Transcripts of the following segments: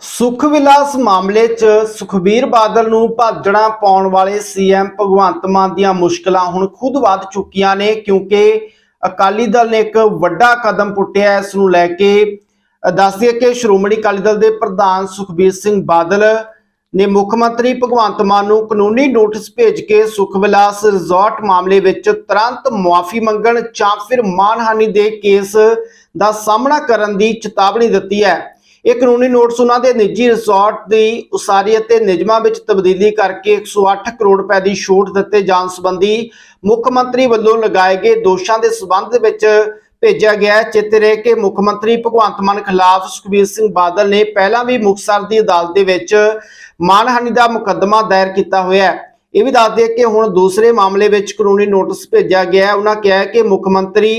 ਸੁਖ ਵਿਲਾਸ ਮਾਮਲੇ 'ਚ ਸੁਖਬੀਰ ਬਾਦਲ ਨੂੰ ਭਾਜਣਾ ਪਾਉਣ ਵਾਲੇ ਸੀਐਮ ਭਗਵੰਤ ਮਾਨ ਦੀਆਂ ਮੁਸ਼ਕਲਾਂ ਹੁਣ ਖੁਦ ਵੱਧ ਚੁੱਕੀਆਂ ਨੇ ਕਿਉਂਕਿ ਅਕਾਲੀ ਦਲ ਨੇ ਇੱਕ ਵੱਡਾ ਕਦਮ ਪੁੱਟਿਆ ਹੈ। ਇਸ ਨੂੰ ਲੈ ਕੇ ਅ, ਦੱਸ ਦਈਏ ਕਿ ਸ਼੍ਰੋਮਣੀ ਅਕਾਲੀ ਦਲ ਦੇ ਪ੍ਰਧਾਨ ਸੁਖਬੀਰ ਸਿੰਘ ਬਾਦਲ ਨੇ ਮੁੱਖ ਮੰਤਰੀ ਭਗਵੰਤ ਮਾਨ ਨੂੰ ਕਾਨੂੰਨੀ ਨੋਟਿਸ ਭੇਜ ਕੇ ਸੁਖ ਵਿਲਾਸ ਰਿਜ਼ੋਰਟ ਮਾਮਲੇ ਵਿੱਚ ਤੁਰੰਤ ਮੁਆਫੀ ਮੰਗਣ ਜਾਂ ਫਿਰ ਮਾਨਹਾਨੀ ਦੇ ਕੇਸ ਦਾ ਸਾਹਮਣਾ ਕਰਨ ਦੀ ਚੇਤਾਵਨੀ ਦਿੱਤੀ ਹੈ। ਇਹ ਕਾਨੂੰਨੀ ਨੋਟਿਸ ਉਹਨਾਂ ਦੇ ਨਿੱਜੀ ਰਿਜ਼ੋਰਟ ਦੀ ਉਸਾਰੀ ਅਤੇ ਨਿਯਮਾਂ ਵਿੱਚ ਤਬਦੀਲੀ ਕਰਕੇ 108 ਕਰੋੜ ਰੁਪਏ ਦੀ ਛੋਟ ਦਿੱਤੇ ਜਾਣ ਸੰਬੰਧੀ ਮੁੱਖ ਮੰਤਰੀ ਵੱਲੋਂ ਲਗਾਏ ਗਏ ਦੋਸ਼ਾਂ ਦੇ ਸਬੰਧ ਵਿੱਚ ਭੇਜਿਆ ਗਿਆ ਹੈ। ਰਹੇ ਕਿ ਮੁੱਖ ਮੰਤਰੀ ਭਗਵੰਤ ਮਾਨ ਖਿਲਾਫ ਸੁਖਬੀਰ ਸਿੰਘ ਬਾਦਲ ਨੇ ਪਹਿਲਾਂ ਵੀ ਮੁਕਤਸਰ ਦੀ ਅਦਾਲਤ ਦੇ ਵਿੱਚ ਮਾਨਹਾਨੀ ਦਾ ਮੁਕੱਦਮਾ ਦਾਇਰ ਕੀਤਾ ਹੋਇਆ ਹੈ। ਇਹ ਵੀ ਦੱਸ ਦਈਏ ਕਿ ਹੁਣ ਦੂਸਰੇ ਮਾਮਲੇ ਵਿੱਚ ਕਾਨੂੰਨੀ ਨੋਟਿਸ ਭੇਜਿਆ ਗਿਆ ਉਹਨਾਂ ਕਿਹਾ ਕਿ ਮੁੱਖ ਮੰਤਰੀ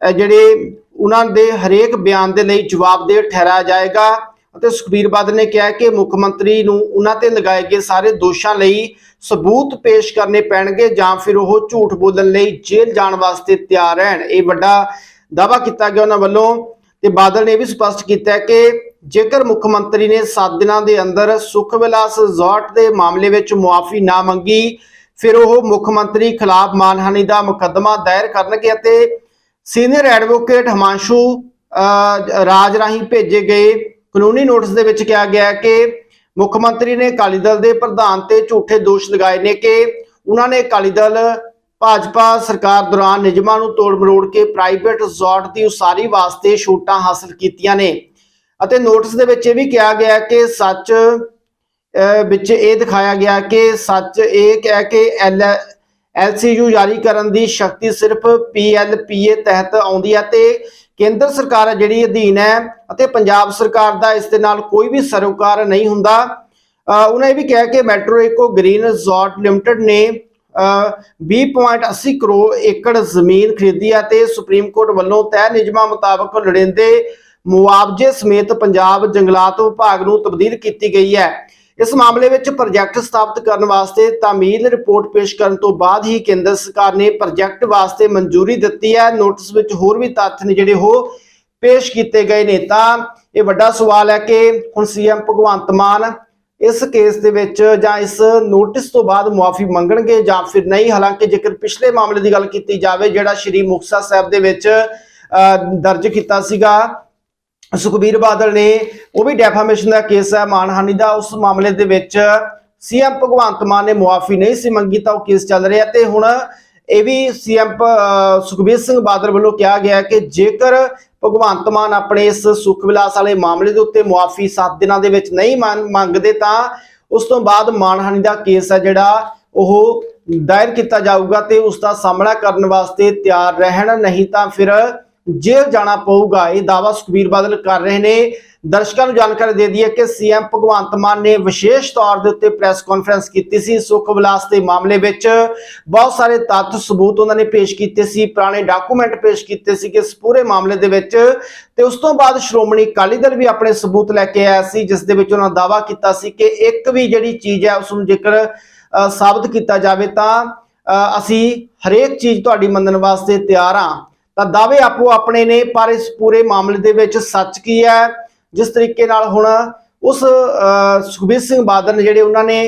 ਜਿਹੜੇ ਉਹਨਾਂ ਦੇ ਹਰੇਕ ਬਿਆਨ ਦੇ ਲਈ ਜਵਾਬਦੇਹ ਠਹਿਰਾਇਆ ਜਾਏਗਾ ਅਤੇ ਸੁਖਬੀਰ ਬਾਦਲ ਨੇ ਕਿਹਾ ਕਿ ਮੁੱਖ ਮੰਤਰੀ ਨੂੰ ਉਹਨਾਂ ਤੇ ਲਗਾਏ ਗਏ ਸਾਰੇ ਦੋਸ਼ਾਂ ਲਈ ਸਬੂਤ ਪੇਸ਼ ਕਰਨੇ ਪੈਣਗੇ ਜਾਂ ਫਿਰ ਉਹ ਝੂਠ ਬੋਲਣ ਲਈ ਜੇਲ੍ਹ ਜਾਣ ਵਾਸਤੇ ਤਿਆਰ ਰਹਿਣ। ਇਹ ਵੱਡਾ ਦਾਅਵਾ ਕੀਤਾ ਗਿਆ ਉਹਨਾਂ ਵੱਲੋਂ ਤੇ ਬਾਦਲ ਨੇ ਇਹ ਵੀ ਸਪਸ਼ਟ ਕੀਤਾ ਕਿ ਜੇਕਰ ਮੁੱਖ ਮੰਤਰੀ ਨੇ 7 ਦਿਨਾਂ ਦੇ ਅੰਦਰ ਸੁਖ ਵਿਲਾਸ ਰਿਜ਼ੋਰਟ ਦੇ ਮਾਮਲੇ ਵਿੱਚ ਮੁਆਫੀ ਨਾ ਮੰਗੀ, ਫਿਰ ਉਹ ਮੁੱਖ ਮੰਤਰੀ ਖਿਲਾਫ ਮਾਨਹਾਨੀ ਦਾ ਮੁਕੱਦਮਾ ਦਾਇਰ ਕਰਨਗੇ ਅਤੇ ਸੀਨੀਅਰ ਐਡਵੋਕੇਟ ਹਿਮਾਂਸ਼ੂ ਰਾਜ ਰਾਹੀਂ ਭੇਜੇ ਗਏ ਕਾਨੂੰਨੀ ਨੋਟਿਸ ਦੇ ਵਿੱਚ ਕਿਹਾ ਗਿਆ ਕਿ ਮੁੱਖ ਮੰਤਰੀ ਨੇ ਅਕਾਲੀ ਦਲ ਦੇ ਪ੍ਰਧਾਨ ਤੇ ਝੂਠੇ ਦੋਸ਼ ਲਗਾਏ ਨੇ ਕਿ ਉਹਨਾਂ ਨੇ ਅਕਾਲੀ ਦਲ ਭਾਜਪਾ ਸਰਕਾਰ ਦੌਰਾਨ ਨਿਯਮਾਂ ਨੂੰ ਤੋੜ ਮਰੋੜ ਕੇ ਪ੍ਰਾਈਵੇਟ ਰਿਜ਼ੋਰਟ ਦੀ ਉਸਾਰੀ ਵਾਸਤੇ ਛੋਟਾਂ ਹਾਸਲ ਕੀਤੀਆਂ ਨੇ। ਅਤੇ ਨੋਟਿਸ ਦੇ ਵਿੱਚ ਇਹ ਵੀ ਕਿਹਾ ਗਿਆ ਕਿ ਸੱਚ ਵਿੱਚ ਇਹ ਦਿਖਾਇਆ ਗਿਆ ਕਿ ਸੱਚ ਇਹ ਹੈ ਕਿ ਐਲ ਐਲਸੀਯੂ ਜਾਰੀ ਕਰਨ ਦੀ ਸ਼ਕਤੀ ਸਿਰਫ ਪੀਐਲਪੀਏ ਤਹਿਤ ਆਉਂਦੀ ਹੈ ਤੇ ਕੇਂਦਰ ਸਰਕਾਰ ਹੈ ਜਿਹੜੀ ਅਧੀਨ ਹੈ ਅਤੇ ਪੰਜਾਬ ਸਰਕਾਰ ਦਾ ਇਸ ਦੇ ਨਾਲ ਕੋਈ ਵੀ ਸਰੋਕਾਰ ਨਹੀਂ ਹੁੰਦਾ। ਉਹਨਾਂ ਇਹ ਵੀ ਕਿਹਾ ਕਿ ਮੈਟਰੋ ਇਕੋ ਗ੍ਰੀਨ ਰਿਜ਼ੋਰਟ ਲਿਮਟਿਡ ਨੇ, ਅਹ 20.80 ਕਰੋੜ ਏਕੜ ਜ਼ਮੀਨ ਖਰੀਦੀ ਹੈ ਤੇ ਸੁਪਰੀਮ ਕੋਰਟ ਵੱਲੋਂ ਤੈਅ ਨਿਯਮਾਂ ਮੁਤਾਬਕ ਲੋੜੀਂਦੇ ਮੁਆਵਜ਼ੇ ਸਮੇਤ ਪੰਜਾਬ ਜੰਗਲਾਤ ਵਿਭਾਗ ਨੂੰ ਤਬਦੀਲ ਕੀਤੀ ਗਈ ਹੈ। ਇਸ ਮਾਮਲੇ ਵਿੱਚ ਪ੍ਰੋਜੈਕਟ ਸਥਾਪਿਤ ਕਰਨ ਵਾਸਤੇ ਤਾਮੀਲ ਰਿਪੋਰਟ ਪੇਸ਼ ਕਰਨ ਤੋਂ ਬਾਅਦ ਹੀ ਕੇਂਦਰ ਸਰਕਾਰ ਨੇ ਪ੍ਰੋਜੈਕਟ ਵਾਸਤੇ ਮਨਜ਼ੂਰੀ ਦਿੱਤੀ ਹੈ। ਨੋਟਿਸ ਵਿੱਚ ਹੋਰ ਵੀ ਤੱਥ ਨੇ ਜਿਹੜੇ ਉਹ ਪੇਸ਼ ਕੀਤੇ ਗਏ ਨੇ। ਤਾਂ ਇਹ ਵੱਡਾ ਸਵਾਲ ਹੈ ਕਿ ਹੁਣ ਸੀਐਮ ਭਗਵੰਤ ਮਾਨ ਇਸ ਕੇਸ ਦੇ ਵਿੱਚ ਜਾਂ ਇਸ ਨੋਟਿਸ ਤੋਂ ਬਾਅਦ ਮੁਆਫੀ ਮੰਗਣਗੇ ਜਾਂ ਫਿਰ ਨਹੀਂ? ਹਾਲਾਂਕਿ ਜੇਕਰ ਪਿਛਲੇ ਮਾਮਲੇ ਦੀ ਗੱਲ ਕੀਤੀ ਜਾਵੇ, ਜਿਹੜਾ ਸ਼੍ਰੀ ਮੁਕਤਸਰ ਸਾਹਿਬ ਦੇ ਵਿੱਚ ਦਰਜ ਕੀਤਾ ਸੀਗਾ ਸੁਖਬੀਰ ਬਾਦਲ ਨੇ ਉਹ ਵੀ ਡੈਫਾਮੇਸ਼ਨ ਦਾ ਕੇਸ ਹੈ। ਮਾਨਹਾਨੀ ਦਾ ਉਸ ਮਾਮਲੇ ਦੇ ਵਿੱਚ ਸੀਐਮ ਭਗਵੰਤ ਮਾਨ ਨੇ ਮੁਆਫੀ ਨਹੀਂ ਸੀ ਮੰਗੀ ਤਾਂ ਉਹ ਕੇਸ ਚੱਲ ਰਿਹਾ ਤੇ ਹੁਣ ਇਹ ਵੀ ਸੀਐਮ ਸੁਖਬੀਰ ਸਿੰਘ ਬਾਦਲ ਵੱਲੋਂ ਕਿਹਾ ਗਿਆ ਕਿ ਜੇਕਰ ਭਗਵੰਤ ਮਾਨ ਆਪਣੇ ਇਸ ਸੁਖ ਵਿਲਾਸ ਵਾਲੇ ਮਾਮਲੇ ਦੇ ਉੱਤੇ ਮੁਆਫੀ 7 ਦਿਨਾਂ ਦੇ ਵਿੱਚ ਨਹੀਂ ਮੰਨ- ਮੰਗਦੇ ਤਾਂ ਉਸ ਤੋਂ ਬਾਅਦ ਮਾਨਹਾਨੀ ਦਾ ਕੇਸ ਹੈ ਜਿਹੜਾ ਉਹ ਦਾਇਰ ਕੀਤਾ ਜਾਊਗਾ ਤੇ ਉਸ ਦਾ ਸਾਹਮਣਾ ਕਰਨ ਵਾਸਤੇ ਤਿਆਰ ਰਹਿਣ, ਨਹੀਂ ਤਾਂ ਫਿਰ ਜੇਲ੍ਹ ਜਾਣਾ ਪਊਗਾ। ਇਹ ਦਾਵਾ ਸੁਖਬੀਰ ਬਾਦਲ ਕਰ ਰਹੇ ਨੇ। ਦਰਸ਼ਕਾਂ ਨੂੰ ਜਾਣਕਾਰੀ ਦੇ ਦਈਏ ਕਿ ਸੀਐਮ ਭਗਵੰਤ ਮਾਨ ਨੇ ਵਿਸ਼ੇਸ਼ ਤੌਰ ਦੇ ਉੱਤੇ ਪ੍ਰੈਸ ਕਾਨਫਰੰਸ ਕੀਤੀ ਸੀ। ਸੁਖ ਵਿਲਾਸ ਦੇ ਮਾਮਲੇ ਵਿੱਚ ਬਹੁਤ ਸਾਰੇ ਤੱਥ ਸਬੂਤ ਉਹਨਾਂ ਨੇ ਪੇਸ਼ ਕੀਤੇ ਸੀ। ਪੁਰਾਣੇ ਡਾਕੂਮੈਂਟ ਪੇਸ਼ ਕੀਤੇ ਸੀ ਕਿ ਇਸ ਪੂਰੇ ਮਾਮਲੇ ਦੇ ਵਿੱਚ ਤੇ ਉਸ ਤੋਂ ਬਾਅਦ ਸ਼੍ਰੋਮਣੀ ਅਕਾਲੀ ਦਲ ਵੀ ਆਪਣੇ ਸਬੂਤ ਲੈ ਕੇ ਆਇਆ ਸੀ ਜਿਸ ਦੇ ਵਿੱਚ ਉਹਨਾਂ ਦਾਵਾ ਕੀਤਾ ਸੀ ਕਿ ਇੱਕ ਵੀ ਜਿਹੜੀ ਚੀਜ਼ ਹੈ ਉਸ ਨੂੰ ਜੇਕਰ ਸਾਬਤ ਕੀਤਾ ਜਾਵੇ ਤਾਂ ਅ, ਅਸੀਂ ਹਰੇਕ ਚੀਜ਼ ਤੁਹਾਡੀ ਮੰਨਣ ਵਾਸਤੇ ਤਿਆਰ ਹਾਂ। ਤਾਂ ਦਾਅਵੇ ਆਪੋ ਆਪਣੇ ਨੇ, ਪਰ ਇਸ ਪੂਰੇ ਮਾਮਲੇ ਦੇ ਵਿੱਚ ਸੱਚ ਕੀ ਹੈ? ਜਿਸ ਤਰੀਕੇ ਨਾਲ ਹੁਣ ਉਸ ਸੁਖਬੀਰ ਸਿੰਘ ਬਾਦਲ ਨੇ ਜਿਹੜੇ ਉਹਨਾਂ ਨੇ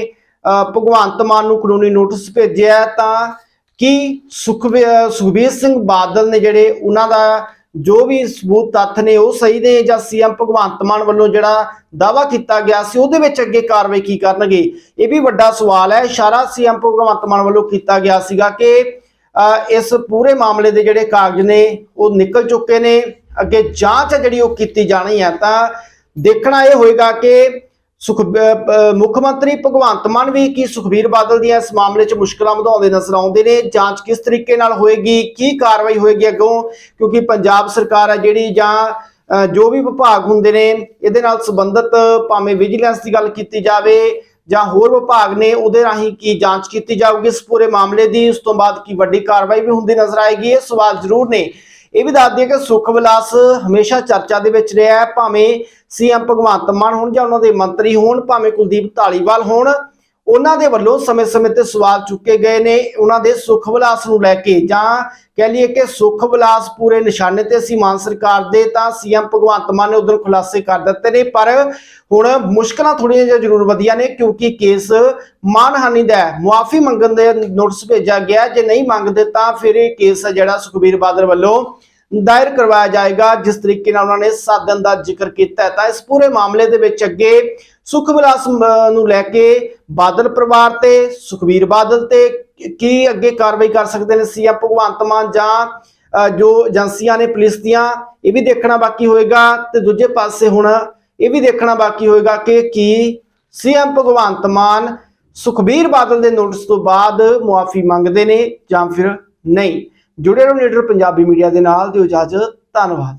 ਭਗਵੰਤ ਮਾਨ ਨੂੰ ਕਾਨੂੰਨੀ ਨੋਟਿਸ ਭੇਜਿਆ ਤਾਂ ਕੀ ਸੁਖਬੀ- ਸੁਖਬੀਰ ਸਿੰਘ ਬਾਦਲ ਨੇ ਜਿਹੜੇ ਉਹਨਾਂ ਦਾ ਜੋ ਵੀ ਸਬੂਤ ਤੱਥ ਨੇ ਉਹ ਸਹੀ ਨੇ ਜਾਂ ਸੀਐਮ ਭਗਵੰਤ ਮਾਨ ਵੱਲੋਂ ਜਿਹੜਾ ਦਾਵਾ ਕੀਤਾ ਗਿਆ ਸੀ, ਉਹਦੇ ਵਿੱਚ ਅੱਗੇ ਕਾਰਵਾਈ ਕੀ ਕਰਨਗੇ? ਇਹ ਵੀ ਵੱਡਾ ਸਵਾਲ ਹੈ। ਇਸ਼ਾਰਾ ਸੀਐਮ ਭਗਵੰਤ ਮਾਨ ਵੱਲੋਂ ਕੀਤਾ ਗਿਆ ਸੀਗਾ ਕਿ ਇਸ ਪੂਰੇ ਮਾਮਲੇ ਦੇ ਜਿਹੜੇ ਕਾਗਜ਼ ਨੇ, ਉਹ ਨਿਕਲ ਚੁੱਕੇ ਨੇ। ਅੱਗੇ ਜਾਂਚ ਹੈ ਜਿਹੜੀ ਉਹ ਕੀਤੀ ਜਾਣੀ ਹੈ, ਤਾਂ ਦੇਖਣਾ ਇਹ ਹੋਏਗਾ ਕਿ ਸੁਖ ਮੁੱਖ ਮੰਤਰੀ ਭਗਵੰਤ ਮਾਨ ਵੀ ਕੀ ਸੁਖਬੀਰ ਬਾਦਲ ਦੀਆਂ ਇਸ ਮਾਮਲੇ 'ਚ ਮੁਸ਼ਕਲਾਂ ਵਧਾਉਂਦੇ ਨਜ਼ਰ ਆਉਂਦੇ ਨੇ। ਜਾਂਚ ਕਿਸ ਤਰੀਕੇ ਨਾਲ ਹੋਏਗੀ, ਕੀ ਕਾਰਵਾਈ ਹੋਏਗੀ ਅੱਗੋਂ? ਕਿਉਂਕਿ ਪੰਜਾਬ ਸਰਕਾਰ ਹੈ ਜਿਹੜੀ ਜਾਂ ਜੋ ਵੀ ਵਿਭਾਗ ਹੁੰਦੇ ਨੇ, ਇਹਦੇ ਨਾਲ ਸੰਬੰਧਿਤ ਭਾਵੇਂ ਵਿਜੀਲੈਂਸ ਦੀ ਗੱਲ ਕੀਤੀ ਜਾਵੇ ਜਾਂ ਹੋਰ ਵਿਭਾਗ ਨੇ ਉਹਦੇ ਰਾਹੀਂ ਕੀ ਜਾਂਚ ਕੀਤੀ ਜਾਊਗੀ? ਇਸ ਪੂਰੇ ਮਾਮਲੇ ਦੀ ਉਸ ਤੋਂ ਬਾਅਦ ਕੀ ਵੱਡੀ ਕਾਰਵਾਈ ਵੀ ਹੁੰਦੀ ਨਜ਼ਰ ਆਏਗੀ? ਇਹ ਸਵਾਲ ਜ਼ਰੂਰ ਨੇ। ਇਹ ਵੀ ਦੱਸ ਦਈਏ ਕਿ ਸੁਖ ਵਿਲਾਸ ਹਮੇਸ਼ਾ ਚਰਚਾ ਦੇ ਵਿੱਚ ਰਿਹਾ ਹੈ। ਭਾਵੇਂ ਸੀਐਮ ਭਗਵੰਤ ਮਾਨ ਹੋਣ ਜਾਂ ਉਹਨਾਂ ਦੇ ਮੰਤਰੀ ਹੋਣ, ਭਾਵੇਂ ਕੁਲਦੀਪ ਢਾਲੀਵਾਲ ਹੋਣ ਉਹਨਾਂ ਦੇ ਵੱਲੋਂ ਸਮੇਂ-ਸਮੇਂ ਤੇ ਸਵਾਲ ਚੁੱਕੇ ਗਏ ਨੇ, ਉਹਨਾਂ ਦੇ ਸੁੱਖ ਵਿਲਾਸ ਨੂੰ ਲੈ ਕੇ। ਜਾਂ ਕਹਿ ਲਈਏ ਕਿ ਸੁੱਖ ਵਿਲਾਸ ਪੂਰੇ ਨਿਸ਼ਾਨੇ ਤੇ ਸੀ ਮਾਨ ਸਰਕਾਰ ਦੇ, ਤਾਂ ਸੀਐਮ ਭਗਵੰਤ ਮਾਨ ਨੇ ਉਦੋਂ ਖੁਲਾਸੇ ਕਰ ਦਿੱਤੇ ਨੇ। ਪਰ ਹੁਣ ਮੁਸ਼ਕਲਾਂ ਥੋੜੀਆਂ ਜਿਹੀਆਂ ਜ਼ਰੂਰ ਵਧੀਆਂ ਨੇ, ਕਿਉਂਕਿ ਕੇਸ ਮਾਨਹਾਨੀ ਦਾ ਹੈ। ਮੁਆਫੀ ਮੰਗਣ ਦੇ ਨੋਟਿਸ ਭੇਜਿਆ ਗਿਆ ਜੇ ਨਹੀਂ ਮੰਗਦੇ ਤਾਂ ਫਿਰ ਇਹ ਕੇਸ ਹੈ ਜਿਹੜਾ ਸੁਖਬੀਰ ਬਾਦਲ ਵੱਲੋਂ ਦਾਇਰ ਕਰਵਾਇਆ ਜਾਏਗਾ, ਜਿਸ ਤਰੀਕੇ ਨਾਲ ਉਹਨਾਂ ਨੇ ਸਾਧਨ ਦਿਨ ਦਾ ਜ਼ਿਕਰ ਕੀਤਾ ਤਾਂ ਇਸ ਪੂਰੇ ਮਾਮਲੇ ਦੇ ਵਿੱਚ ਅੱਗੇ ਸੁਖ ਵਿਲਾਸ ਨੂੰ ਲੈ ਕੇ ਬਾਦਲ ਪਰਿਵਾਰ ਤੇ ਸੁਖਬੀਰ ਬਾਦਲ ਤੇ ਕੀ ਅੱਗੇ ਕਾਰਵਾਈ ਕਰ ਸਕਦੇ ਨੇ? ਸੀਐਮ ਭਗਵੰਤ ਮਾਨ ਜਾਂ ਜੋ ਏਜੰਸੀਆਂ ਨੇ ਪੁਲਿਸ ਦੀਆਂ, ਇਹ ਵੀ ਦੇਖਣਾ ਬਾਕੀ ਹੋਏਗਾ। ਤੇ ਦੂਜੇ ਪਾਸੇ ਹੁਣ ਇਹ ਵੀ ਦੇਖਣਾ ਬਾਕੀ ਹੋਏਗਾ ਕਿ ਕੀ ਸੀਐਮ ਭਗਵੰਤ ਮਾਨ ਸੁਖਬੀਰ ਬਾਦਲ ਦੇ ਨੋਟਿਸ ਤੋਂ ਬਾਅਦ ਮੁਆਫੀ ਮੰਗਦੇ ਨੇ ਜਾਂ ਫਿਰ ਨਹੀਂ। ਜੁੜੇ ਰਹੋ ਲੀਡਰ ਪੰਜਾਬੀ ਮੀਡੀਆ ਦੇ ਨਾਲ ਦਿਓ ਇਜਾਜ਼ਤ ਧੰਨਵਾਦ।